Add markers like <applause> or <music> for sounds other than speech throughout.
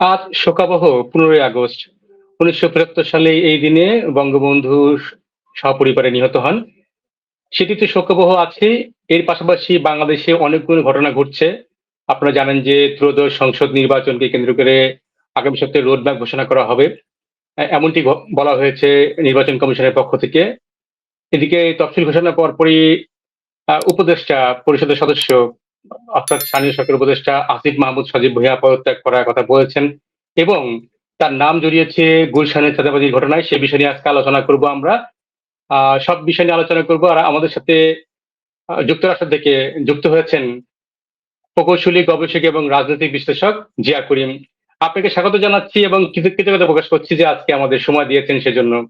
আজ শোকাবহ পনেরোই আগস্ট। উনিশশো পঁচাত্তর সালে এই দিনে বঙ্গবন্ধু সপরিবারে নিহত হন। সেটিতে শোকাবহ আছে। এর পাশাপাশি বাংলাদেশে অনেকগুলো ঘটনা ঘটছে। আপনারা জানেন যে ত্রয়োদশ সংসদ নির্বাচনকে কেন্দ্র করে আগামী সপ্তাহে রোডম্যাপ ঘোষণা করা হবে। এমনটি বলা হয়েছে নির্বাচন কমিশনের পক্ষ থেকে। এদিকে তফসিল ঘোষণার পরপরই উপদেষ্টা পরিষদের সদস্য অর্থাৎ স্থানীয় সরকার উপদেষ্টা আসিফ মাহমুদ সজীব ভূঁইয়া পদত্যাগ করার কথা বলেছেন এবং তার নাম জড়িয়েছে গুলশানের চাঁদাবাজির ঘটনায় সে বিষয় নিয়ে আজকে আলোচনা করব আমরা। সব বিষয় নিয়ে আলোচনা করব আর আমাদের সাথে যুক্তরাষ্ট্র থেকে যুক্ত হয়েছেন প্রকৌশলী, গবেষক এবং রাজনৈতিক বিশ্লেষক জিয়া করিম। আপনাকে স্বাগত জানাচ্ছি এবং কৃতজ্ঞ- কৃতজ্ঞতা প্রকাশ করছি যে আজকে আমাদের সময় দিয়েছেন সেজন্য।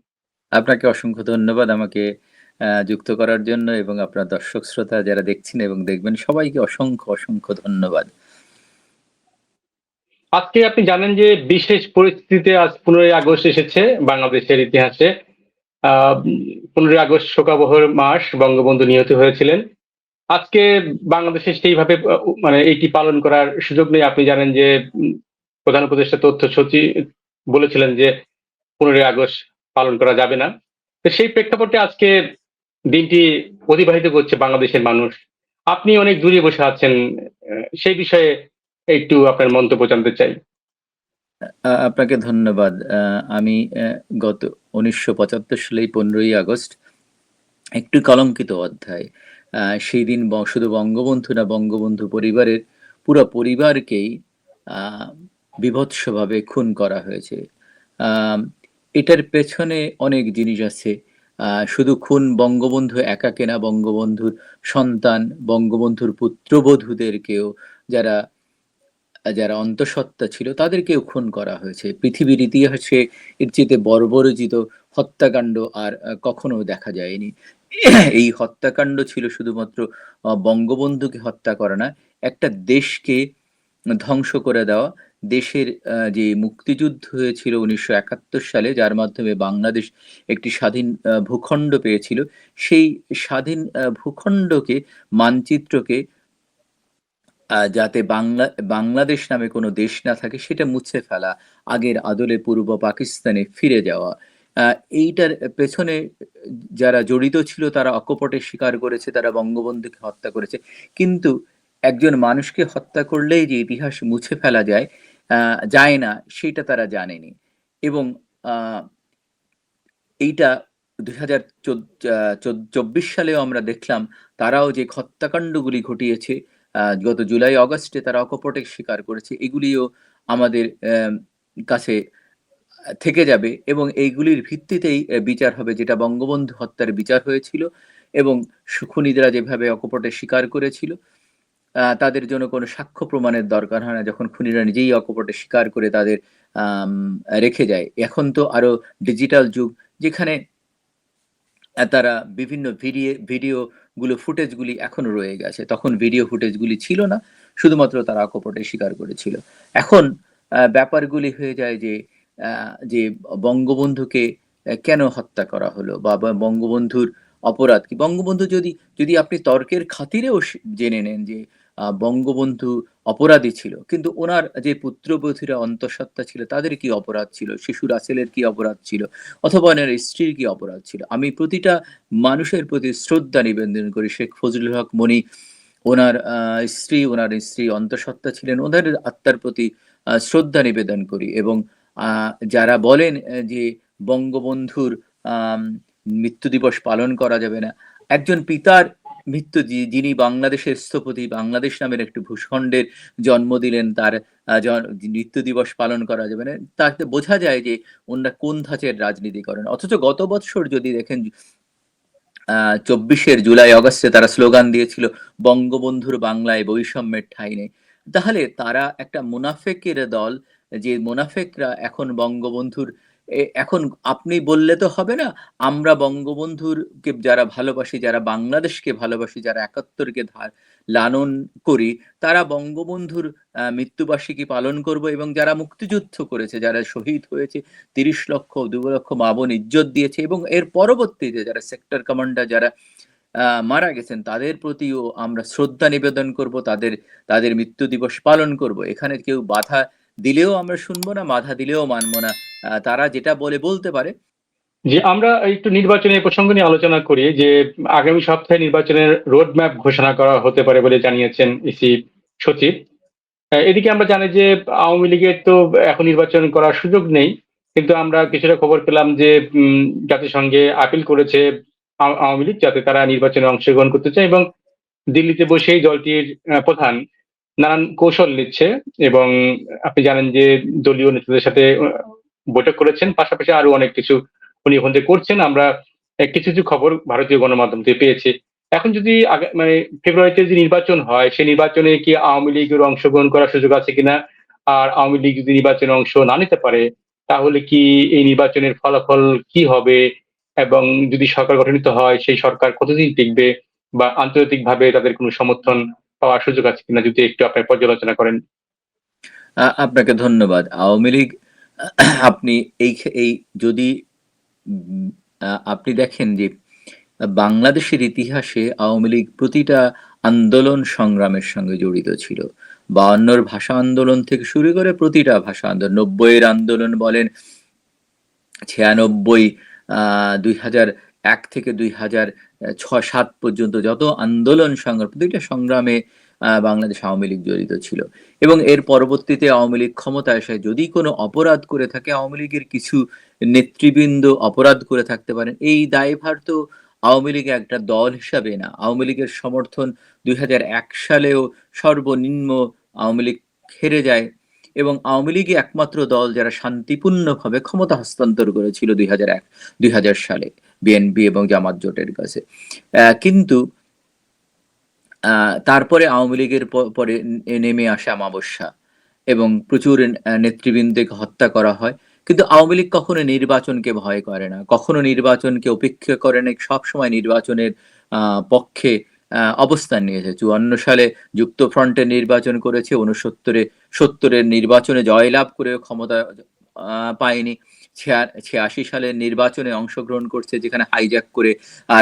আপনাকে অসংখ্য ধন্যবাদ। আমাকে যুক্ত করার জন্য এবং আপনার দর্শক শ্রোতা যারা দেখছেন এবং দেখবেন, সবাইকে অসংখ্য অসংখ্য ধন্যবাদ। আজকে আপনি জানেন যে বিশেষ পরিস্থিতিতে আজ পনেরোই আগস্ট এসেছে বাংলাদেশের ইতিহাসে। পনেরোই আগস্ট শোকাবহর মাস, বঙ্গবন্ধু নিহত হয়েছিলেন। আজকে বাংলাদেশে সেইভাবে মানে এইটি পালন করার সুযোগ নেই। আপনি জানেন যে প্রধান উপদেষ্টা তথ্য সচিব বলেছিলেন যে, পনেরোই আগস্ট পালন করা যাবে না। সেই প্রেক্ষাপটে আজকে দিনটি অতিবাহিত করছে বাংলাদেশের মানুষ। আপনি অনেক দূরে বসে আছেন সেই বিষয়ে একটু আপনার মন্তব্য জানতে চাই। আপনাকে ধন্যবাদ। আমি গত উনিশশো পঁচাত্তর সালেই পনেরোই আগস্ট একটু কলঙ্কিত অধ্যায়। সেই দিন শুধু বঙ্গবন্ধু না, বঙ্গবন্ধু পরিবারের পুরো পরিবারকেই বীভৎসভাবে খুন করা হয়েছে। এটার পেছনে অনেক জিনিস আছে। শুধু খুন বঙ্গবন্ধু একাকে না বঙ্গবন্ধুর সন্তান, বঙ্গবন্ধুর পুত্রবধূদেরকেও যারা যারা অন্তঃসত্ত্বা ছিল, তাদেরকেও খুন করা হয়েছে। পৃথিবীর ইতিহাসে এর চেয়ে বর্বরচিত হত্যাকাণ্ড আর কখনো দেখা যায়নি। এই হত্যাকাণ্ড ছিল শুধুমাত্র বঙ্গবন্ধুকে হত্যা করা না, একটা দেশকে ধ্বংস করে দেওয়া দেশের যে মুক্তিযুদ্ধ হয়েছিল উনিশশো একাত্তর সালে, যার মাধ্যমে বাংলাদেশ একটি স্বাধীন ভূখণ্ড পেয়েছিল, সেই স্বাধীন ভূখণ্ডকে, মানচিত্রকে যাতে বাংলা, বাংলাদেশ নামে কোনো দেশ না থাকে, সেটা মুছে ফেলা, আগের আদলে পূর্ব পাকিস্তানে ফিরে যাওয়া। এইটার পেছনে যারা জড়িত ছিল, তারা অকপটে স্বীকার করেছে, তারা বঙ্গবন্ধুকে হত্যা করেছে। কিন্তু একজন মানুষকে হত্যা করলেই যে ইতিহাস মুছে ফেলা যায় যায় না সেটা তারা জানেনি। এবং এইটা দুই হাজার চব্বিশ সালেও আমরা দেখলাম, তারাও যে হত্যাকাণ্ডগুলি ঘটিয়েছে গত জুলাই, অগস্টে তারা অকপটে স্বীকার করেছে, এগুলিও আমাদের কাছে থেকে যাবে এবং এইগুলির ভিত্তিতেই বিচার হবে, যেটা বঙ্গবন্ধু হত্যার বিচার হয়েছিল এবং খুনিরা যেভাবে অকপটে স্বীকার করেছিল তাদের জন্য কোনো সাক্ষ্য প্রমাণের দরকার হয় না। যখন খুনিরা নিজেই অকপটে স্বীকার করে তাদের রেখে যায়। এখন তো আরও ডিজিটাল যুগ, যেখানে তারা বিভিন্ন ভিডিও ভিডিও গুলো ফুটেজগুলি এখনও রয়ে গেছে। তখন ভিডিও ফুটেজগুলি ছিল না, শুধুমাত্র তারা অকপটে স্বীকার করেছিল। এখন ব্যাপারগুলি হয়ে যায় যে যে বঙ্গবন্ধুকে কেন হত্যা করা হলো বা বঙ্গবন্ধুর অপরাধ কি? বঙ্গবন্ধু যদি যদি আপনি তর্কের খাতিরেও জেনে নেন যে বঙ্গবন্ধু অপরাধী ছিল। কিন্তু ওনার যে পুত্রবধূরা অন্তঃসত্ত্বা ছিল, তাদের কি অপরাধ ছিল? শিশু রাসেলের কি অপরাধ ছিল? অথবা ওনার স্ত্রীর কি অপরাধ ছিল? আমি প্রতিটা মানুষের প্রতি শ্রদ্ধা নিবেদন করি, শেখ ফজলুল হক মনি, ওনার স্ত্রী ওনার স্ত্রী অন্তঃসত্ত্বা ছিলেন ওনার আত্মার প্রতি শ্রদ্ধা নিবেদন করি এবং যারা বলেন যে বঙ্গবন্ধুর মৃত্যু দিবস পালন করা যাবে না, একজন পিতার মৃত্যু যিনি বাংলাদেশের স্থপতি, বাংলাদেশ নামের একটি ভূখণ্ডের জন্ম দিলেন, তার মৃত্যু দিবস পালন করা যাবে না। তাতে বোঝা যায় যে ওনারা কোন ধাঁচের রাজনীতি করেন। অথচ গত বছর যদি দেখেন, আহ, চব্বিশের জুলাই, অগস্টে তারা স্লোগান দিয়েছিল, বঙ্গবন্ধুর বাংলায় বৈষম্যের ঠাঁই নেই। তাহলে তারা একটা মুনাফেকের দল, যে মুনাফেকরা এখন বঙ্গবন্ধুর এখন আপনি বললে তো হবে না, আমরা বঙ্গবন্ধুর কে যারা ভালোবাসি, যারা বাংলাদেশকে ভালোবাসি, যারা একাত্তরকে ধার লালন করি, তারা বঙ্গবন্ধুর মৃত্যুবার্ষিকী পালন করব এবং যারা মুক্তিযুদ্ধ করেছে, যারা শহীদ হয়েছে, তিরিশ লক্ষ, দু লক্ষ মা বোন ইজ্জত দিয়েছে এবং এর পরবর্তীতে যারা সেক্টর কমান্ডার যারা মারা গেছেন, তাদের প্রতিও আমরা শ্রদ্ধা নিবেদন করব, তাদের তাদের মৃত্যু দিবস পালন করব। এখানে কেউ বাধা দিলেও আমরা শুনব না, বাধা দিলেও মানবো না। তারা যেটা বলে বলতে পারে। যে আমরা একটু নির্বাচনের প্রসঙ্গ নিয়ে আলোচনা করি, যে আগামী সপ্তাহে নির্বাচনের রোড ম্যাপ ঘোষণা করা হতে পারে বলে জানিয়েছেন ইসি সচিব। এদিকে আমরা জানি যে আওয়ামী লীগের তো এখন নির্বাচন করার সুযোগ নেই, কিন্তু আমরা কিছুটা খবর পেলাম যে জাতিসংঘে আপিল করেছে আওয়ামী লীগ যাতে তারা নির্বাচনে অংশগ্রহণ করতে চায় এবং দিল্লিতে বসেই দলটির প্রধান নানান কৌশল নিচ্ছে এবং আপনি জানেন যে দলীয় নেতাদের সাথে বৈঠক করেছেন। পাশাপাশি আরও অনেক কিছু উনি ওখান থেকে করছেন। আমরা কিছু কিছু খবর ভারতীয় গণমাধ্যম থেকে পেয়েছি। এখন যদি মানে ফেব্রুয়ারিতে যে নির্বাচন হয়, সেই নির্বাচনে কি আওয়ামী লীগের অংশগ্রহণ করার সুযোগ আছে কিনা? আর আওয়ামী লীগ যদি নির্বাচনে অংশ না নিতে পারে, তাহলে কি এই নির্বাচনের ফলাফল কি হবে? এবং যদি সরকার গঠিত হয়, সেই সরকার কতদিন টিকবে? বা আন্তর্জাতিকভাবে তাদের কোনো সমর্থন পাওয়ার সুযোগ আছে কিনা যদি একটু আপনার পর্যালোচনা করেন। আপনাকে ধন্যবাদ। আওয়ামী লীগ, আপনি এই এই যদি আপনি দেখেন যে বাংলাদেশের ইতিহাসে আওয়ামী লীগ প্রতিটা আন্দোলন সংগ্রামের সঙ্গে জড়িত ছিল। বায়ান্নর ভাষা আন্দোলন থেকে শুরু করে প্রতিটা ভাষা আন্দোলন, নব্বইয়ের আন্দোলন বলেন, ছিয়ানব্বই আহ দুই হাজার এক থেকে দুই হাজার ছয় সাত পর্যন্ত যত আন্দোলন সংগ্রাম প্রতিটা সংগ্রামে বাংলাদেশ আওয়ামী লীগ জড়িত ছিল। এবং এর পরবর্তীতে আওয়ামী লীগ ক্ষমতায় আসে যদি কোনো অপরাধ করে থাকে, আওয়ামী লীগের কিছু নেতৃবৃন্দ অপরাধ করে থাকতে পারেন। এই দায়ভার তো আওয়ামী লীগ একটা দল হিসাবে না। আওয়ামী লীগের সমর্থন দুই হাজার এক সালেও সর্বনিম্ন আওয়ামী লীগ হেরে যায়। এবং আওয়ামী লীগই একমাত্র দল যারা শান্তিপূর্ণভাবে ক্ষমতা হস্তান্তর করেছিল দুই হাজার এক, দুই হাজার সালে, বিএনপি এবং জামাত জোটের কাছে। কিন্তু তারপরে আওয়ামী লীগের পরে নেমে আসে অমাবস্যা এবং প্রচুর নেতৃবৃন্দকে হত্যা করা হয়। কিন্তু আওয়ামী লীগ কখনো নির্বাচনকে ভয় করে না, কখনো নির্বাচনকে উপেক্ষা করে না, সবসময় নির্বাচনের পক্ষে অবস্থান নিয়েছে। চুয়ান্ন সালে যুক্ত ফ্রন্টে নির্বাচন করেছে উনসত্তরে সত্তরের নির্বাচনে জয়লাভ করে ক্ষমতা পায়নি। ছিয়াশি সালের নির্বাচনে অংশগ্রহণ করছে, যেখানে হাইজ্যাক করে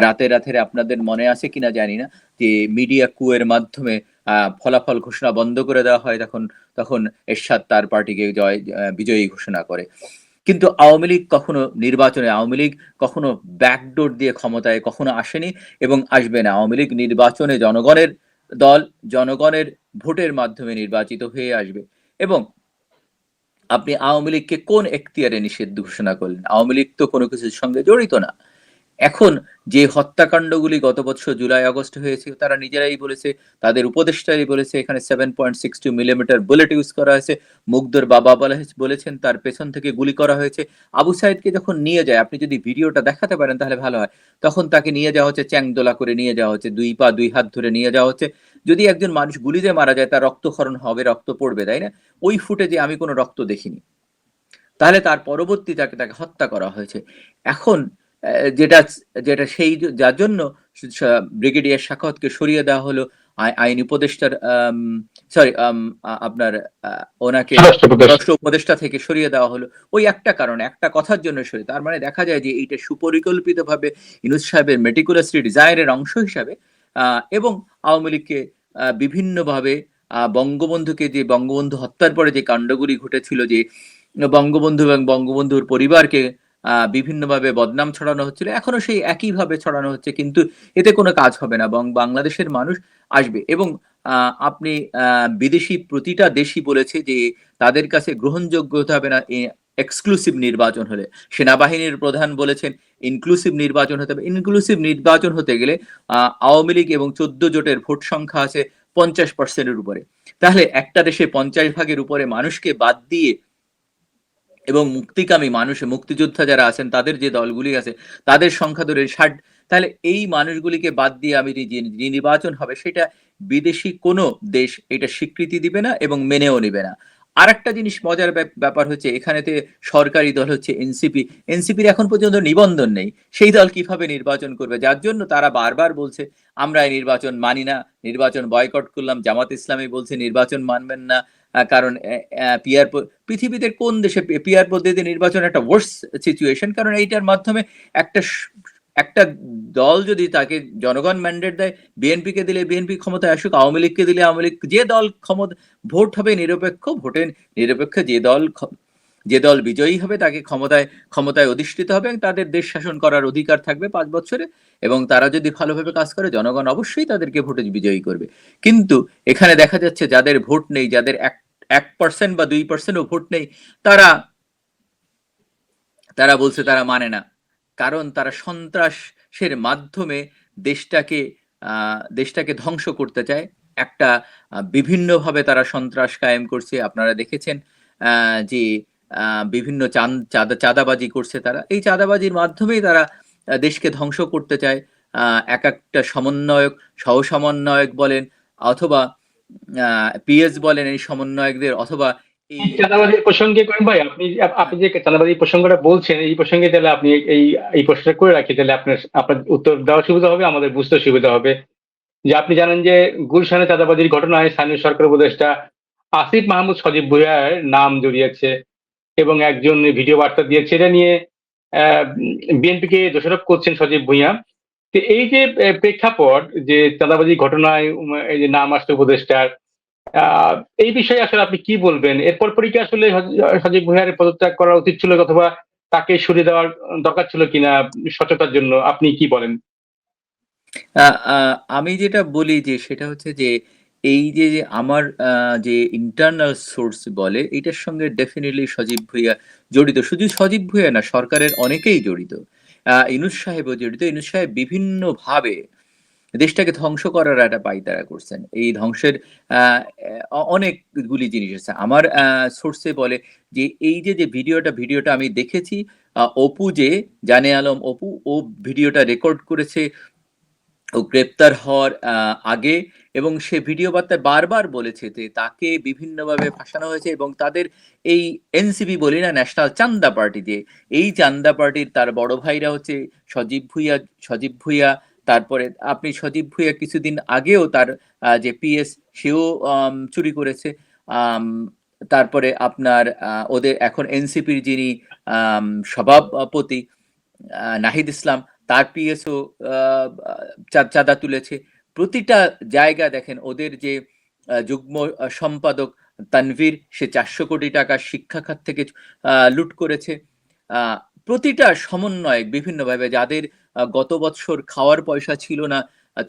রাতে রাতে আপনাদের মনে আছে কিনা জানি না, যে মিডিয়া কুয়ের মাধ্যমে ফলাফল ঘোষণা বন্ধ করে দেওয়া হয়, তখন তখন এরশাদ তার পার্টিকে জয় বিজয়ী ঘোষণা করে। কিন্তু আওয়ামী লীগ কখনো নির্বাচনে, আওয়ামী লীগ কখনো ব্যাকডোর দিয়ে ক্ষমতায় কখনো আসেনি এবং আসবে না। আওয়ামী লীগ নির্বাচনে জনগণের দল, জনগণের ভোটের মাধ্যমে নির্বাচিত হয়ে আসবে এবং আপনি আওয়ামী লীগকে কোন এখতিয়ারে নিষিদ্ধ ঘোষণা করলেন? আওয়ামী লীগ তো কোনো কিছুর সঙ্গে জড়িত না। এখন যে হত্যাকাণ্ডগুলি গত বছর জুলাই, আগস্ট হয়েছে, তারা নিজেরাই বলেছে, তাদের উপদেষ্টাই বলেছে, এখানে seven point six two millimetre bullet use করা হয়েছে, মুগ্ধর বাবা বলে- বলেছেন, তার পেছন থেকে গুলি করা হয়েছে। আবু সাইদকে যখন নিয়ে যায়, আপনি যদি ভিডিওটা দেখাতে পারেন তাহলে ভালো হয়। তখন তাকে নিয়ে যাওয়া হচ্ছে, চ্যাংদোলা করে নিয়ে যাওয়া হচ্ছে, দুই পা, দুই হাত ধরে নিয়ে যাওয়া হচ্ছে। যদি একজন মানুষ গুলিতে মারা যায়, তার রক্তক্ষরণ হবে, রক্ত পড়বে, তাই না? ওই ফুটেজে আমি কোনো রক্ত দেখিনি। তাহলে তার পরবর্তী তাকে তাকে হত্যা করা হয়েছে। এখন যেটা যেটা সেই যার জন্য ব্রিগেডিয়ার শাখাওয়াতকে সরিয়ে দেওয়া হলো আইন উপদেষ্টার সরি আপনার ওনাকে স্বরাষ্ট্র উপদেষ্টা। থেকে সরিয়ে দেওয়া হলো ওই একটা কারণ একটা কথার জন্য সরিয়ে তার মানে দেখা যায় যে এইটা সুপরিকল্পিতভাবে ইনুস সাহেবের মেটিকুলাসলি ডিজাইনের অংশ হিসাবে আহ, এবং আওয়ামী লীগকে বিভিন্নভাবে আহ, বঙ্গবন্ধুকে যে বঙ্গবন্ধু হত্যার পরে যে কাণ্ডগুলি ঘটেছিল যে বঙ্গবন্ধু এবং বঙ্গবন্ধুর পরিবারকে বিভিন্নভাবে বদনাম ছড়ানো হচ্ছিল। এখনও সেই একইভাবে ছড়ানো হচ্ছে, কিন্তু এতে কোনো কাজ হবে না এবং বাংলাদেশের মানুষ আসবে। এবং আপনি বিদেশি প্রতিটা দেশই বলেছে যে তাদের কাছে গ্রহণযোগ্য হতে হবে না এক্সক্লুসিভ নির্বাচন হলে। সেনাবাহিনীর প্রধান বলেছেন ইনক্লুসিভ নির্বাচন হতে হবে। ইনক্লুসিভ নির্বাচন হতে গেলে আওয়ামী লীগ এবং চোদ্দ জোটের ভোট সংখ্যা আছে পঞ্চাশ পার্সেন্টের উপরে। তাহলে একটা দেশে পঞ্চাশ ভাগের উপরে মানুষকে বাদ দিয়ে এবং মুক্তিকামী মানুষ, মুক্তিযোদ্ধা যারা আছেন, তাদের যে দলগুলি আছে, তাদের সংখ্যা ধরে ষাট। তাহলে এই মানুষগুলিকে বাদ দিয়ে আমি যে নির্বাচন হবে, সেটা বিদেশি কোনো দেশ এটা স্বীকৃতি দিবে না এবং মেনেও নেবে না। আর একটা জিনিস মজার ব্যাপ- ব্যাপার হচ্ছে, এখানেতে সরকারি দল হচ্ছে এনসিপি। এনসিপির এখন পর্যন্ত নিবন্ধন নেই। সেই দল কীভাবে নির্বাচন করবে? যার জন্য তারা বারবার বলছে, আমরা এই নির্বাচন মানি না, নির্বাচন বয়কট করলাম, জামাত ইসলামী বলছে নির্বাচন মানবেন না। কারণ পিয়ার পৃথিবীতে কোন দেশে পিয়ার পদ্ধতিতে নির্বাচন একটা ওয়ার্স সিচুয়েশন কারণ এইটার মাধ্যমে একটা একটা দল যদি তাকে জনগণ ম্যান্ডেট দেয়, বিএনপিকে দিলে বিএনপি ক্ষমতায় আসুক, আওয়ামী লীগকে দিলে আওয়ামী লীগ, যে দল ক্ষমতা, ভোট হবে নিরপেক্ষ ভোটের নিরপেক্ষ যে দল যে দল বিজয়ী হবে তাকে ক্ষমতায় ক্ষমতায় অধিষ্ঠিত হবে এবং তাদের দেশ শাসন করার অধিকার থাকবে পাঁচ বছরে এবং তারা যদি ভালোভাবে কাজ করে, জনগণ অবশ্যই তাদেরকে ভোটে বিজয়ী করবে। কিন্তু এখানে দেখা যাচ্ছে যাদের ভোট নেই, যাদের এক এক পার্সেন্ট বা দুই পার্সেন্টও ভোট নেই, তারা তারা বলছে তারা মানে না। কারণ তারা সন্ত্রাসের মাধ্যমে দেশটাকে দেশটাকে ধ্বংস করতে চায়। একটা বিভিন্নভাবে তারা সন্ত্রাস কায়েম করছে। আপনারা দেখেছেন যে বিভিন্ন চাঁদাবাজি করছে তারা। এই চাঁদাবাজির মাধ্যমেই তারা দেশকে ধ্বংস করতে চায়। এক একটা সমন্বয়ক সহ সমন্বয়ক বলেন অথবা পিএস বলেন এই সমন্বয়কদের অথবা চাঁদাবাজির প্রসঙ্গে করিম ভাই, আপনি আপনি যে চাঁদাবাজির প্রসঙ্গটা বলছেন, এই প্রসঙ্গে তাহলে আপনি এই এই প্রশ্নটা করে রাখি, তাহলে আপনার আপনার উত্তর দেওয়া সুবিধা হবে, আমাদের বুঝতে সুবিধা হবে। যে আপনি জানেন যে গুলশানে চাঁদাবাজির ঘটনায় স্থানীয় সরকার উপদেষ্টা আসিফ মাহমুদ সজীব ভুইয়ার নাম জড়িয়েছে। এবং একজন ভিডিও বার্তা দিয়েছে এটা নিয়ে বিএনপিকে দোষারোপ করছেন সজীব ভুইয়া। তো এই যে প্রেক্ষাপট যে চাঁদাবাজি ঘটনায় এই যে নাম আসছে উপদেষ্টার এই বিষয়ে আসলে আপনি কি বলবেন? এরপর পরই কি আসলে সজ- সজীব ভুইয়ার পদত্যাগ করা উচিত ছিল অথবা তাকে সরিয়ে দেওয়ার দরকার ছিল কিনা সচেতার জন্য, আপনি কি বলেন? আমি যেটা বলি যে সেটা হচ্ছে যে এই যে আমার যে ইন্টারনাল সোর্স বলে, এটার সঙ্গে ডেফিনেটলি সজীব ভুইয়া জড়িত। শুধু সজীব ভুইয়া না, সরকারের অনেকেই জড়িত। ইনুস সাহেবও জড়িত। ইনুস সাহেব বিভিন্ন ভাবে দেশটাকে ধ্বংস করার একটা পাইতারা করছেন। এই ধ্বংসের অনেকগুলি জিনিস আছে। আমার সোর্সে বলে যে, এই যে যে ভিডিওটা ভিডিওটা আমি দেখেছি অপু যে, জানে আলম অপু, ও ভিডিওটা রেকর্ড করেছে। ও গ্রেপ্তার হওয়ার আগে এবং সে ভিডিও বার্তায় বারবার বলেছে যে তাকে বিভিন্নভাবে ফাঁসানো হয়েছে এবং তাদের এই এনসিপি বলি না, ন্যাশনাল চান্দা পার্টি দিয়ে। এই চান্দা পার্টির তার বড় ভাইরা হচ্ছে সজীব ভুইয়া সজীব ভুইয়া, তারপরে আপনি সজীব ভুইয়া কিছুদিন আগেও তার যে পিএস সেও চুরি করেছে। তারপরে আপনার ওদের এখন এনসিপির যিনি সভাপতি নাহিদ ইসলাম, তার পিএসও চাঁদা তুলেছে। প্রতিটা জায়গা দেখেন, ওদের যে যুগ্ম সম্পাদক তানভীর, সে চারশো কোটি টাকা শিক্ষা খাত থেকে লুট করেছে। প্রতিটা সমন্বয় বিভিন্নভাবে যাদের গত বছর খাওয়ার পয়সা ছিল না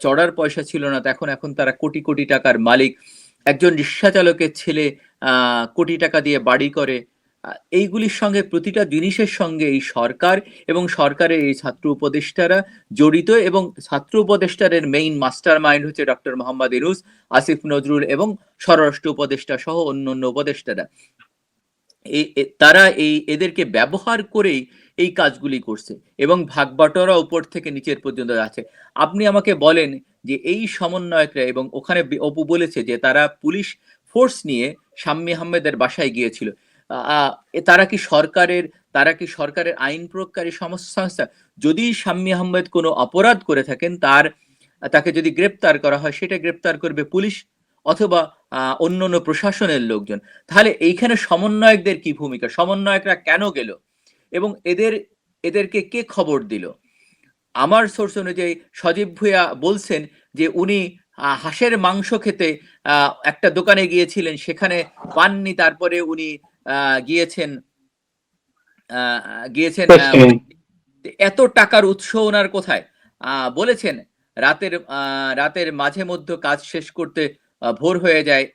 চড়ার পয়সা ছিল না তখন এখন তারা কোটি কোটি টাকার মালিক। একজন রিক্সা চালকের ছেলে কোটি টাকা দিয়ে বাড়ি করে এইগুলির সঙ্গে প্রতিটা জিনিসের সঙ্গে এই সরকার এবং সরকারের এই ছাত্র উপদেষ্টারা জড়িত এবং ছাত্র উপদেষ্টারের মেইন মাস্টার মাইন্ড হচ্ছে ডক্টর মোহাম্মদ ইনুস আসিফ নজরুল এবং স্বরাষ্ট্র উপদেষ্টা সহ অন্য অন্য উপদেষ্টারা তারা এই, এদেরকে ব্যবহার করেই এই কাজগুলি করছে এবং ভাগবাটোয়ারা উপর থেকে নিচের পর্যন্ত আছে আপনি আমাকে বলেন যে এই সমন্বয়করা এবং ওখানে অপু বলেছে যে তারা পুলিশ ফোর্স নিয়ে শাম্মী আহমেদের বাসায় গিয়েছিল। তারা কি সরকারের, তারা কি সরকারের আইন প্রয়োগকারী সমস্ত সংস্থা? যদি শাম্মী আহমেদ কোনো অপরাধ করে থাকেন, তার, তাকে যদি গ্রেপ্তার করা হয়, সেটা গ্রেপ্তার করবে পুলিশ অথবা অন্য অন্য প্রশাসনের লোকজন। তাহলে এইখানে সমন্বয়কদের কি ভূমিকা? সমন্বয়করা কেন গেল? এবং এদের, এদেরকে কে খবর দিল? আমার সোর্স অনুযায়ী সজীব ভুইয়া বলছেন যে উনি হাঁসের মাংস খেতে একটা দোকানে গিয়েছিলেন, সেখানে পাননি, তারপরে উনি গিয়েছেন আহ, গিয়েছেন এত টাকার উৎস ওনার কোথায়? আহ, বলেছেন রাতের আহ, রাতের মাঝে মধ্যে কাজ শেষ করতে ভোর হয়ে যায়।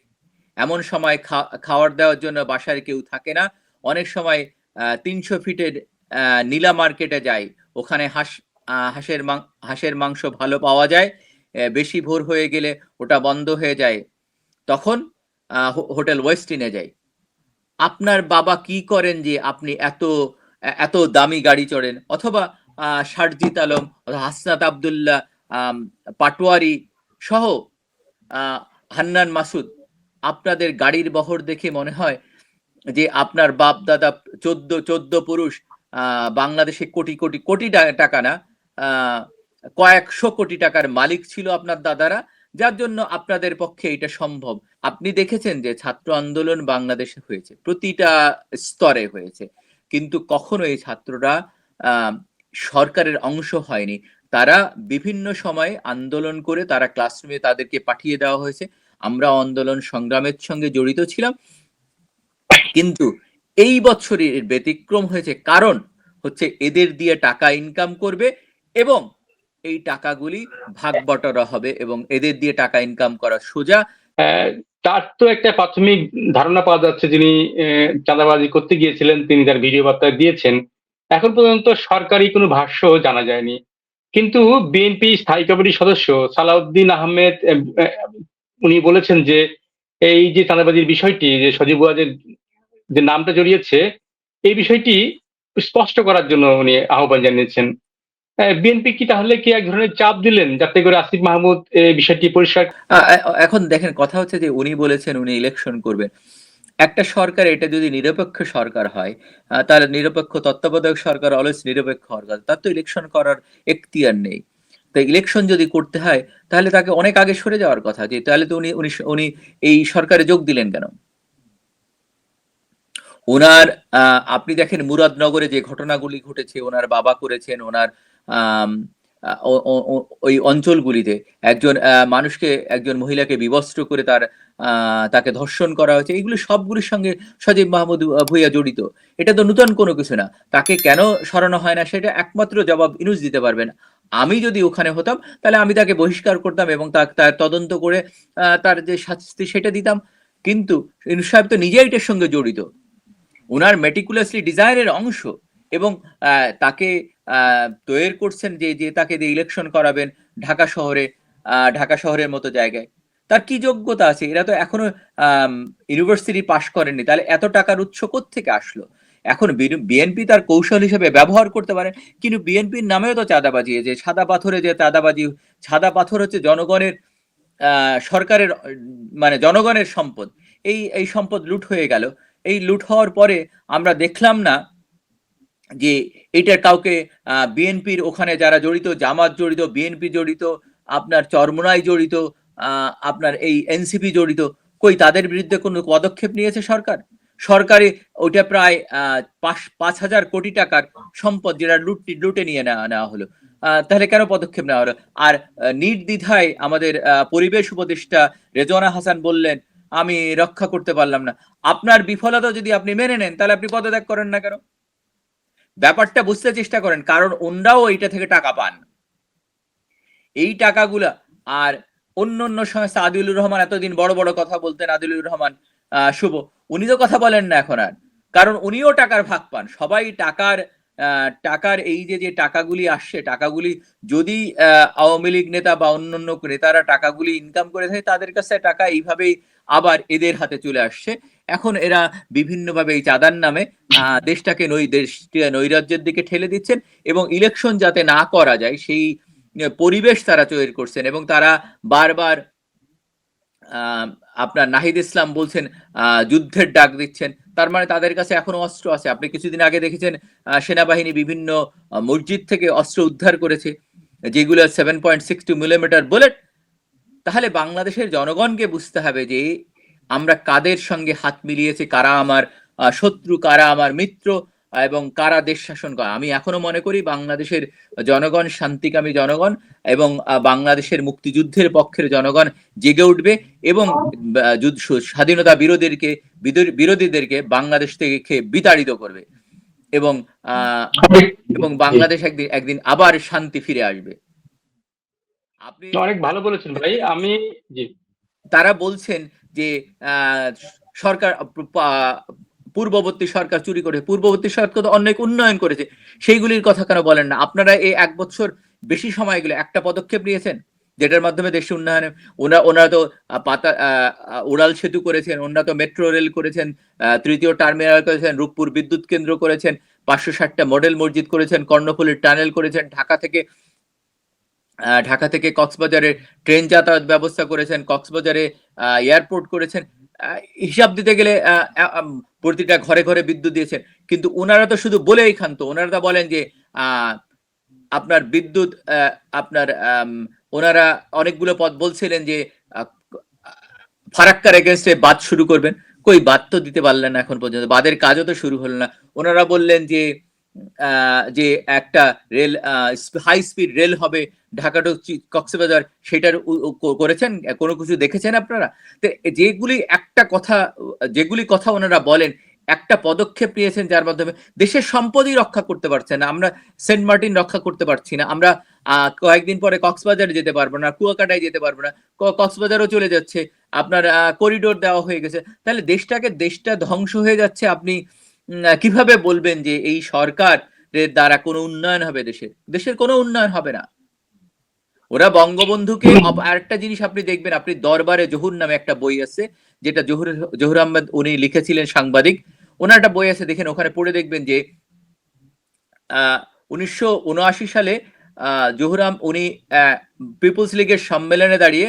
এমন সময় খা- খাওয়ার দেওয়ার জন্য বাসায় কেউ থাকে না। অনেক সময় তিনশো ফিটের আহ, নীলা মার্কেটে যাই ওখানে হাঁস আহ, হাঁসের হাঁসের মাংস ভালো পাওয়া যায়। বেশি ভোর হয়ে গেলে ওটা বন্ধ হয়ে যায়। তখন হোটেল ওয়েস্টিনে যাই আপনার বাবা কি করেন যে আপনি এত এত দামি গাড়ি চড়েন? অথবা আহ, শারজিত আলম হাসনাত আবদুল্লাহ পাটোয়ারি সহ হান্নান মাসুদ আপনাদের গাড়ির বহর দেখে মনে হয় যে আপনার বাপ দাদা চোদ্দ চোদ্দ পুরুষ বাংলাদেশে কোটি কোটি কোটি টাকা না কয়েকশো কোটি টাকার মালিক ছিল আপনার দাদারা। যার জন্য আপনাদের পক্ষে এটা সম্ভব। আপনি দেখেছেন যে ছাত্র আন্দোলন বাংলাদেশে হয়েছে, প্রতিটা স্তরে হয়েছে। কিন্তু কখনো এই ছাত্ররা সরকারের অংশ হয়নি। তারা বিভিন্ন সময়ে আন্দোলন করে তারা ক্লাসরুমে তাদেরকে পাঠিয়ে দেওয়া হয়েছে। আমরা আন্দোলন সংগ্রামের সঙ্গে জড়িত ছিলাম। কিন্তু এই বছরের ব্যতিক্রম হয়েছে কারণ হচ্ছে এদের দিয়ে টাকা ইনকাম করবে এবং এই টাকাগুলি ভাগ বটরা হবে এবং এদের দিয়ে টাকা ইনকাম করা সোজা। আহ, তার তো একটা প্রাথমিক ধারণা পাওয়া যাচ্ছে যিনি চাঁদাবাজি করতে গিয়েছিলেন তিনি তার ভিডিও বার্তা দিয়েছেন। এখন পর্যন্ত সরকারি কোনো ভাষ্য জানা যায়নি। কিন্তু বিএনপি স্থায়ী কমিটির সদস্য সালাউদ্দিন আহমেদ আহ, আহ, উনি বলেছেন যে এই যে চাঁদাবাজির বিষয়টি যে সজীব ওয়াজের যে নামটা জড়িয়েছে এই বিষয়টি স্পষ্ট করার জন্য উনি আহ্বান জানিয়েছেন। বিএনপি কি তাহলে কি এক ধরনের চাপ দিলেন যাতে করে আসিফ মাহমুদ বিষয়টি পরিষ্কার? এখন দেখেন, কথা হচ্ছে যে উনি বলেছেন, উনি ইলেকশন করবেন। একটা সরকার, এটা যদি নিরপেক্ষ সরকার হয় তার নিরপেক্ষ তত্ত্বাবধায়ক সরকার অলওয়েজ নিরপেক্ষ সরকার। তার তো ইলেকশন করার এখতিয়ার নেই। তো ইলেকশন যদি করতে হয়, তাহলে তাকে অনেক আগে সরে যাওয়ার কথা যে, তাহলে তো উনি উনি উনি এই সরকারে যোগ দিলেন কেন? ওনার আপনি দেখেন মুরাদনগরে যে ঘটনাগুলি ঘটেছে ওনার বাবা করেছেন ওনার ওই অঞ্চলগুলিতে একজন মানুষকে, একজন মহিলাকে বিবস্ত্র করে তার তাকে ধর্ষণ করা হয়েছে। এগুলো সবগুলির সঙ্গে সজীব মাহমুদ ভুইয়া জড়িত। এটা তো নূতন কোনো কিছু না। তাকে কেন সরানো হয় না সেটা একমাত্র জবাব ইনুস দিতে পারবেন। আমি যদি ওখানে হতাম, তাহলে আমি তাকে বহিষ্কার করতাম এবং তার তদন্ত করে তার যে শাস্তি সেটা দিতাম। কিন্তু ইনুস সাহেব তো নিজেই এটার সঙ্গে জড়িত। ওনার মেটিকুলাসলি ডিজাইনের অংশ এবং তাকে তৈরি করছেন যে যে তাকে দিয়ে ইলেকশন করাবেন ঢাকা শহরে ঢাকা শহরের মতো জায়গায়। তার কি যোগ্যতা আছে? এরা তো এখনও ইউনিভার্সিটি পাশ করেননি। তাহলে এত টাকার উৎস থেকে আসলো? এখন বিএনপি তার কৌশল হিসেবে ব্যবহার করতে পারে কিন্তু বিএনপির নামেও তো চাঁদাবাজি যে সাদা পাথরে যে চাঁদাবাজি, সাদা পাথর হচ্ছে জনগণের সরকারের মানে জনগণের সম্পদ। এই এই সম্পদ লুট হয়ে গেল। এই লুট হওয়ার পরে আমরা দেখলাম না যে এটার কাউকে বিএনপির ওখানে যারা জড়িত জামাত জড়িত বিএনপি জড়িত আপনার চরমোনাই জড়িত আপনার এই এনসিপি জড়িত কই তাদের বিরুদ্ধে কোনো পদক্ষেপ নিয়েছে সরকার? সরকারি ওইটা প্রায় আহ, পাঁচ হাজার কোটি টাকার সম্পদ যেটা লুট লুটে নিয়ে নেওয়া হলো। তাহলে কেন পদক্ষেপ নেওয়া হলো? আর নির্দ্বিধায় আমাদের পরিবেশ উপদেষ্টা রেজওয়ানা হাসান বললেন আমি রক্ষা করতে পারলাম না। আপনার বিফলতা যদি আপনি মেনে নেন তাহলে আপনি পদত্যাগ করেন না কেন? ব্যাপারটা বুঝতে চেষ্টা করেন, কারণ ওনরাও এইটা থেকে টাকা পান। এই টাকাগুলা, আর অন্য অন্য সংস্থা আদিলুর রহমান, এতদিন বড় বড় কথা বলতেন আদিলুর রহমান শুভ, উনি তো কথা বলেন না এখন আর। কারণ উনিও টাকার ভাগ পান। সবাই টাকার টাকার এই যে যে টাকাগুলি আসছে, টাকাগুলি যদি আওয়ামী লীগ নেতা বা অন্যান্য নেতারা টাকাগুলি ইনকাম করে থাকে, তাদের কাছে টাকা এইভাবেই আবার এদের হাতে চলে আসছে। এখন এরা বিভিন্নভাবে এই চাঁদার নামে দেশটাকে নৈ দেশকে নৈরাজ্যের দিকে ঠেলে দিচ্ছেন এবং ইলেকশন যাতে না করা যায়, সেই পরিবেশ তারা তৈরি করছেন এবং তারা বারবার আপনার নাহিদ ইসলাম বলছেন যুদ্ধের ডাক দিচ্ছেন। তার মানে তাদের কাছে এখনও অস্ত্র আছে। আপনি কিছুদিন আগে দেখেছেন সেনাবাহিনী বিভিন্ন মসজিদ থেকে অস্ত্র উদ্ধার করেছে, যেগুলো seven point six two millimetre bullet তাহলে বাংলাদেশের জনগণকে বুঝতে হবে যে আমরা কাদের সঙ্গে হাত মিলিয়েছি কারা আমার শত্রু কারা আমার মিত্র এবং কারা দেশ শাসন করে। আমি এখনও মনে করি বাংলাদেশের জনগণ শান্তিকামী জনগণ এবং বাংলাদেশের মুক্তিযুদ্ধের পক্ষের জনগণ জেগে উঠবে এবং স্বাধীনতা বিরোধীদেরকে বিরোধী- বিরোধীদেরকে বাংলাদেশ থেকে খেয়ে বিতাড়িত করবে এবং আহ, এবং বাংলাদেশ একদিন একদিন আবার শান্তি ফিরে আসবে। আপনি অনেক ভালো বলেছেন ভাই। <laughs> আমি জি। তারা বলছেন যে সরকার পূর্ববর্তী সরকার চুরি করে পূর্ববর্তী সরকার তো অনেক উন্নয়ন করেছে। সেইগুলির কথা কেন বলেন না? আপনারা এই এক বছর বেশি সময় গেলে একটা পদক্ষেপ নিয়েছেন? যেটার মাধ্যমে দেশে উন্নয়নে ওনারা ওনারা তো পাতা উড়াল সেতু করেছেন ওনারা তো মেট্রো রেল করেছেন তৃতীয় টার্মিনাল করেছেন রূপপুর বিদ্যুৎ কেন্দ্র করেছেন পাঁচশো ষাটটা মডেল মসজিদ করেছেন কর্ণফুলীর টানেল করেছেন ঢাকা থেকে ঢাকা থেকে কক্সবাজারে ট্রেন যাতায়াত ব্যবস্থা করেছেন, কক্সবাজারে এয়ারপোর্ট করেছেন। হিসাব দিতে গেলে প্রতিটা ঘরে ঘরে বিদ্যুৎ দিয়েছেন। কিন্তু ওনারা তো শুধু বলেই খান্ত। ওনারা তো বলেন যে আপনার বিদ্যুৎ আপনার ওনারা অনেকগুলো পদ বলছিলেন যে ফারাক্কার এগেনস্টে বাদ শুরু করবেন। কই বাদ তো দিতে পারলেন না এখন পর্যন্ত। বাদের কাজও তো শুরু হলো না। ওনারা বললেন যে যে একটা রেল হাই স্পিড রেল হবে ঢাকা টু কক্সবাজার, সেটার করেছেন? কোনো কিছু দেখেছেন আপনারা? তো যেগুলি একটা কথা, যেগুলি কথা ওনারা বলেন, একটা পদক্ষেপ নিয়েছেন যার মাধ্যমে দেশের সম্পদই রক্ষা করতে পারছে না। আমরা সেন্ট মার্টিন রক্ষা করতে পারছি না। আমরা কয়েকদিন পরে কক্সবাজারে যেতে পারব না, কুয়াকাটায় যেতে পারব না কক্সবাজারও চলে যাচ্ছে। আপনার করিডোর দেওয়া হয়ে গেছে। তাহলে দেশটাকে, দেশটা ধ্বংস হয়ে যাচ্ছে। আপনি কীভাবে বলবেন যে এই সরকার দ্বারা কোনো উন্নয়ন হবে দেশের দেশের কোনো উন্নয়ন হবে না। ওরা বঙ্গবন্ধুকে আরেকটা জিনিস আপনি দেখবেন আপনি দরবারে জহুর নামে একটা বই আছে যেটা জহুর জহুর আহমেদ উনি লিখেছিলেন সাংবাদিক। ওনার একটা বই আছে দেখেন ওখানে পড়ে দেখবেন যে আহ উনিশশো উনআশি সালে আহ জহুরাম উনি পিপলস লীগের সম্মেলনে দাঁড়িয়ে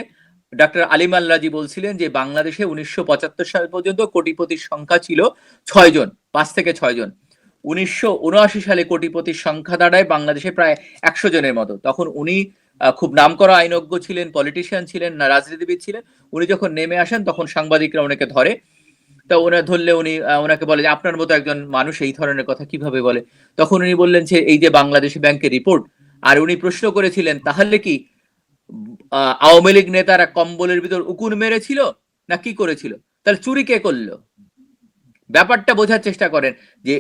ডক্টর আলিম আল্লাজি বলছিলেন যে, বাংলাদেশে উনিশশো পঁচাত্তর সাল পর্যন্ত কোটিপতির সংখ্যা ছিল ছয় জন, পাঁচ থেকে ছয় জন। উনিশশো উনআশি সালে কোটিপতির সংখ্যা দাঁড়ায় বাংলাদেশে প্রায় একশো জনের মতো। তখন উনি খুব নামকরা আইনজ্ঞ ছিলেন পলিটিশিয়ান ছিলেন, না রাজনীতিবিদ ছিলেন। উনি যখন নেমে আসেন, তখন সাংবাদিকরা ওনাকে ধরে। তা ওনা ধরলে উনি ওনাকে বলে যে, আপনার মতো একজন মানুষ এই ধরনের কথা কীভাবে বলে? তখন উনি বললেন যে, এই যে বাংলাদেশ ব্যাংকের রিপোর্ট। আর উনি প্রশ্ন করেছিলেন, তাহলে কি আওয়ামী লীগ নেতারা কম্বলের ভিতর উকুন মেরেছিল না কি করেছিল? তাহলে চুরি কে করল? ব্যাপারটা বোঝার চেষ্টা করেন যে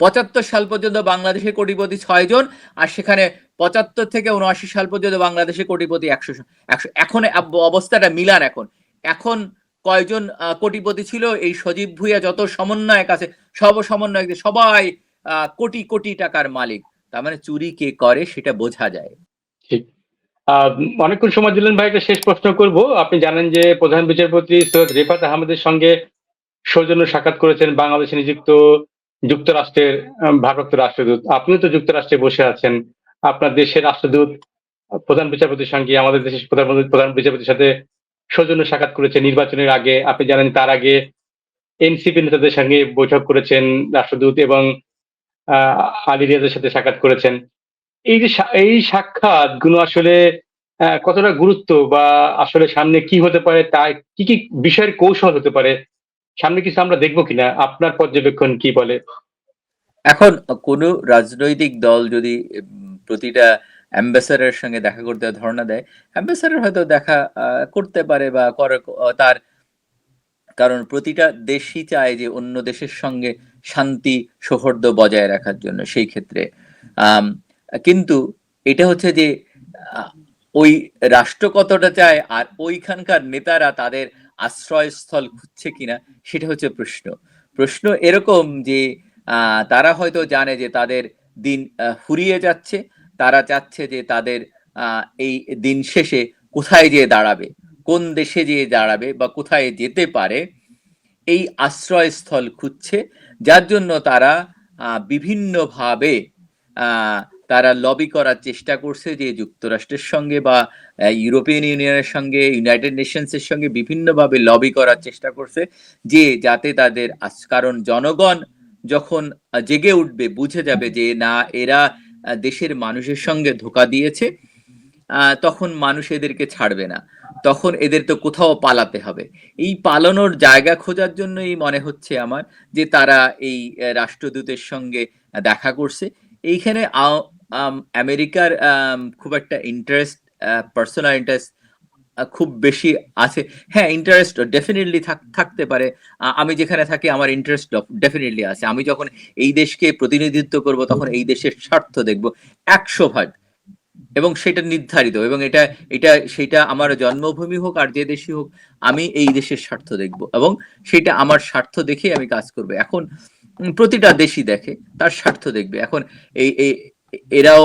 পঁচাত্তর সাল পর্যন্ত বাংলাদেশে কোটিপতি ছয় জন আর সেখানে পঁচাত্তর থেকে উনআশি সাল পর্যন্ত বাংলাদেশে কোটিপতি একশো একশো এখন অবস্থাটা মিলান এখন। এখন কয়জন কোটিপতি ছিল? এই সজীব ভুইয়া যত সমন্বয়ক আছে, সব সমন্বয়ক সবাই কোটি কোটি টাকার মালিক। তার মানে চুরি কে করে সেটা বোঝা যায়। ঠিক। অনেকক্ষণ সময় দিলেন ভাই একটা শেষ প্রশ্ন করব। আপনি জানেন যে প্রধান বিচারপতি সৈয়দ রেফাত আহমেদের সঙ্গে সৌজন্য সাক্ষাৎ করেছেন বাংলাদেশে নিযুক্ত যুক্তরাষ্ট্রের ভারপ্রাপ্ত রাষ্ট্রদূত। আপনিও তো যুক্তরাষ্ট্রে বসে আছেন। আপনার দেশের রাষ্ট্রদূত প্রধান বিচারপতির সঙ্গে আমাদের দেশের প্রধান প্রধান বিচারপতির সাথে সৌজন্য সাক্ষাৎ করেছে নির্বাচনের আগে। আপনি জানেন তার আগে এনসিপি নেতাদের সঙ্গে বৈঠক করেছেন রাষ্ট্রদূত এবং আহ, আলী রিয়াজের সাথে সাক্ষাৎ করেছেন। এই যে এই সাক্ষাৎ গুলো আসলে কতটা গুরুত্ব বা আসলে সামনে কি হতে পারে, তা কি কি বিষয়ের কৌশল হতে পারে, সামনে কিছু আমরা দেখব কিনা? আপনার পর্যবেক্ষণ কি বলে? এখন কোনো রাজনৈতিক দল যদি প্রতিটা অ্যাম্বাসাডারের সঙ্গে দেখা করতে ধারণা দেয়, অ্যাম্বাসাডার হয়তো দেখা করতে পারে বা করে তার কারণ প্রতিটা দেশই চায় যে অন্য দেশের সঙ্গে শান্তি, সৌহার্দ্য বজায় রাখার জন্য সেই ক্ষেত্রে। কিন্তু এটা হচ্ছে যে ওই রাষ্ট্র কতটা চায় আর ওইখানকার নেতারা তাদের আশ্রয়স্থল খুঁজছে কিনা, সেটা হচ্ছে প্রশ্ন। প্রশ্ন এরকম যে তারা হয়তো জানে যে তাদের দিন ফুরিয়ে যাচ্ছে, তারা চাচ্ছে যে তাদের এই দিন শেষে কোথায় যেয়ে দাঁড়াবে, কোন দেশে যেয়ে দাঁড়াবে বা কোথায় যেতে পারে, এই আশ্রয়স্থল খুঁজছে, যার জন্য তারা বিভিন্নভাবে তারা লবি করার চেষ্টা করছে যে যুক্তরাষ্ট্রের সঙ্গে বা ইউরোপিয়ান ইউনিয়নের সঙ্গে ইউনাইটেড নেশনসের সঙ্গে বিভিন্নভাবে লবি করার চেষ্টা করছে যে যাতে তাদের কারণ জনগণ যখন জেগে উঠবে, বুঝে যাবে যে না, এরা দেশের মানুষের সঙ্গে ধোকা দিয়েছে তখন মানুষ এদেরকে ছাড়বে না। তখন এদের তো কোথাও পালাতে হবে। এই পালানোর জায়গা খোঁজার জন্যই মনে হচ্ছে আমার যে তারা এই রাষ্ট্রদূতের সঙ্গে দেখা করছে। এইখানে আমেরিকার আম, খুব একটা ইন্টারেস্ট পার্সোনাল ইন্টারেস্ট খুব বেশি আছে। হ্যাঁ ইন্টারেস্ট ডেফিনেটলি থাকতে পারে। আমি যেখানে থাকি আমার ইন্টারেস্ট ডেফিনেটলি আছে। আমি যখন এই দেশকে প্রতিনিধিত্ব করব তখন এই দেশের স্বার্থ দেখব। একশো ভাগ। এবং সেটা নির্ধারিত। এবং এটা এটা সেটা আমার জন্মভূমি হোক আর যে দেশই হোক আমি এই দেশের স্বার্থ দেখব। এবং সেটা আমার স্বার্থ দেখেই আমি কাজ করব। এখন প্রতিটা দেশই দেখে তার স্বার্থ দেখবে। এখন এই এরাও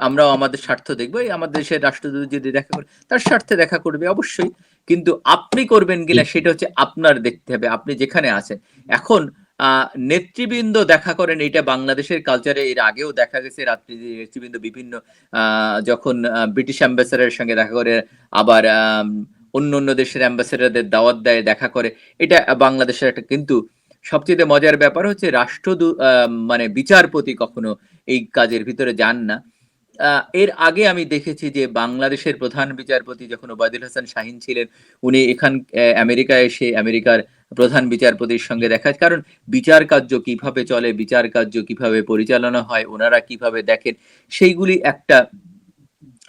আমরাও আমাদের স্বার্থ দেখব। আমাদের দেশের রাষ্ট্রদূত যদি দেখা করে তার স্বার্থে দেখা করবে অবশ্যই। কিন্তু আপনি করবেন কিনা সেটা হচ্ছে আপনার দেখতে হবে। আপনি যেখানে আছেন। এখন আহ, নেতৃবৃন্দ দেখা করেন এটা বাংলাদেশের কালচারে এর আগেও দেখা গেছে রাত্রি নেতৃবৃন্দ বিভিন্ন আহ, যখন ব্রিটিশ অ্যাম্বাসেডারের সঙ্গে দেখা করে আবার অন্য অন্য দেশের অ্যাম্বাসেডারদের দাওয়াত দেয় দেখা করে এটা বাংলাদেশের একটা কিন্তু সবচেয়ে মজার ব্যাপার হচ্ছে রাষ্ট্রদূত মানে বিচারপতি কখনো এই কাজের ভিতরে যান না। এর আগে আমি দেখেছি যে বাংলাদেশের প্রধান বিচারপতি যখন ওবায়দুল হাসান শাহিন ছিলেন, উনি এখান আমেরিকায় এসে আমেরিকার প্রধান বিচারপতির সঙ্গে দেখা কারণ বিচার কার্য কীভাবে চলে, বিচার কার্য কীভাবে পরিচালনা হয়, ওনারা কীভাবে দেখেন, সেইগুলি একটা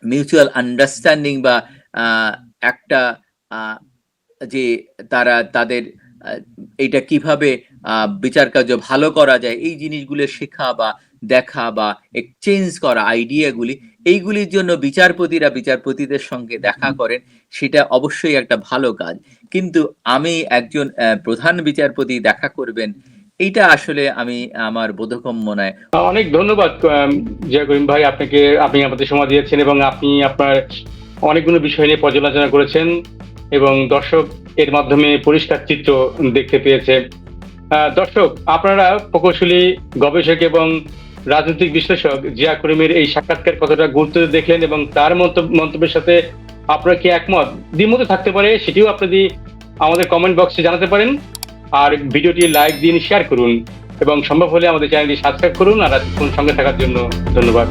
মিউচুয়াল আন্ডারস্ট্যান্ডিং বা একটা যে তারা তাদের এইটা কীভাবে বিচার কার্য ভালো করা যায় এই জিনিসগুলো শেখা বা দেখা বা এক্সচেঞ্জ করা আইডিয়াগুলি এইগুলির জন্য বিচারপতিরা বিচারপতিদের সঙ্গে দেখা করেন সেটা অবশ্যই একটা ভালো কাজ। কিন্তু আমি একজন প্রধান বিচারপতি দেখা করবেন এইটা আসলে আমি আমার বোধগম্য নয়। অনেক ধন্যবাদ জিয়া করিম ভাই আপনাকে আপনি আমাদের সময় দিয়েছেন এবং আপনি আপনার অনেকগুলো বিষয় নিয়ে পর্যালোচনা করেছেন। এবং দর্শক এর মাধ্যমে পরিষ্কার চিত্র দেখতে পেয়েছে। দর্শক, আপনারা প্রকৌশলী, গবেষক এবং রাজনৈতিক বিশ্লেষক জিয়া করিমের এই সাক্ষাৎকার কতটা গুরুত্ব দেখলেন এবং তার মন্তব্য- মন্তব্যের সাথে আপনারা কি একমত? দ্বিমত থাকতে পারে, সেটিও আপনি আমাদের কমেন্ট বক্সে জানাতে পারেন। আর ভিডিওটি লাইক দিন শেয়ার করুন এবং সম্ভব হলে আমাদের চ্যানেলটি সাবস্ক্রাইব করুন। আর সঙ্গে থাকার জন্য ধন্যবাদ।